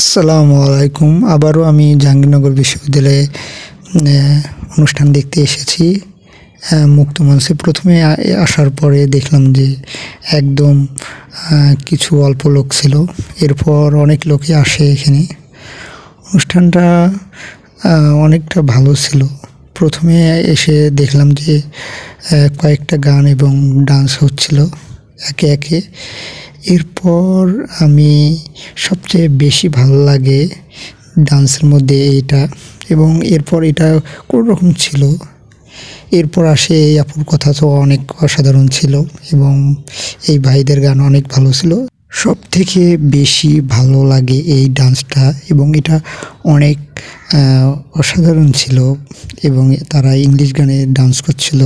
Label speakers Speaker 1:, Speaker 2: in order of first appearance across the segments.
Speaker 1: আসসালামু আলাইকুম। আবারও আমি জাহাঙ্গীরনগর বিশ্ববিদ্যালয়ে অনুষ্ঠান দেখতে এসেছি। মুক্ত মঞ্চে। প্রথমে আসার পরে দেখলাম যে একদম কিছু অল্প লোক ছিল। এরপর অনেক লোকই আসে এখানে। অনুষ্ঠানটা অনেকটা ভালো ছিল। প্রথমে এসে দেখলাম যে কয়েকটা গান এবং ডান্স হচ্ছিল একে একে। এরপর আমি সবচেয়ে বেশি ভালো লাগে ডান্সের মধ্যে এইটা এবং এরপর এটা কোনো রকম ছিল। এরপর আসে এই আপুর কথা তো অনেক অসাধারণ ছিল এবং এই ভাইদের গান অনেক ভালো ছিল। সব থেকে বেশি ভালো লাগে এই ডান্সটা এবং এটা অনেক অসাধারণ ছিল এবং তারা ইংলিশ গানে ডান্স করছিল।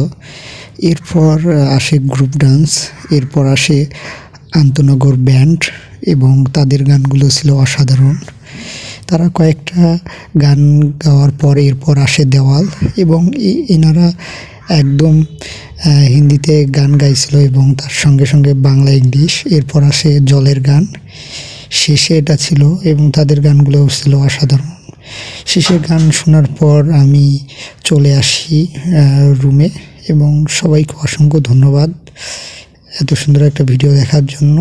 Speaker 1: এরপর আসে গ্রুপ ডান্স, এরপর আসে আন্তনগর ব্যান্ড এবং তাদের গানগুলো ছিল অসাধারণ। তারা কয়েকটা গান গাওয়ার পর এরপর আসে দেওয়াল এবং এনারা একদম হিন্দিতে গান গাইছিল এবং তার সঙ্গে সঙ্গে বাংলা ইংলিশ, এরপর আসে জলের গান। শেষে এটা ছিল এবং তাদের গানগুলোও ছিল অসাধারণ। শেষে গান শোনার পর আমি চলে আসি রুমে এবং সবাইকে অসংখ্য ধন্যবাদ। এত সুন্দর একটা ভিডিও দেখার জন্য।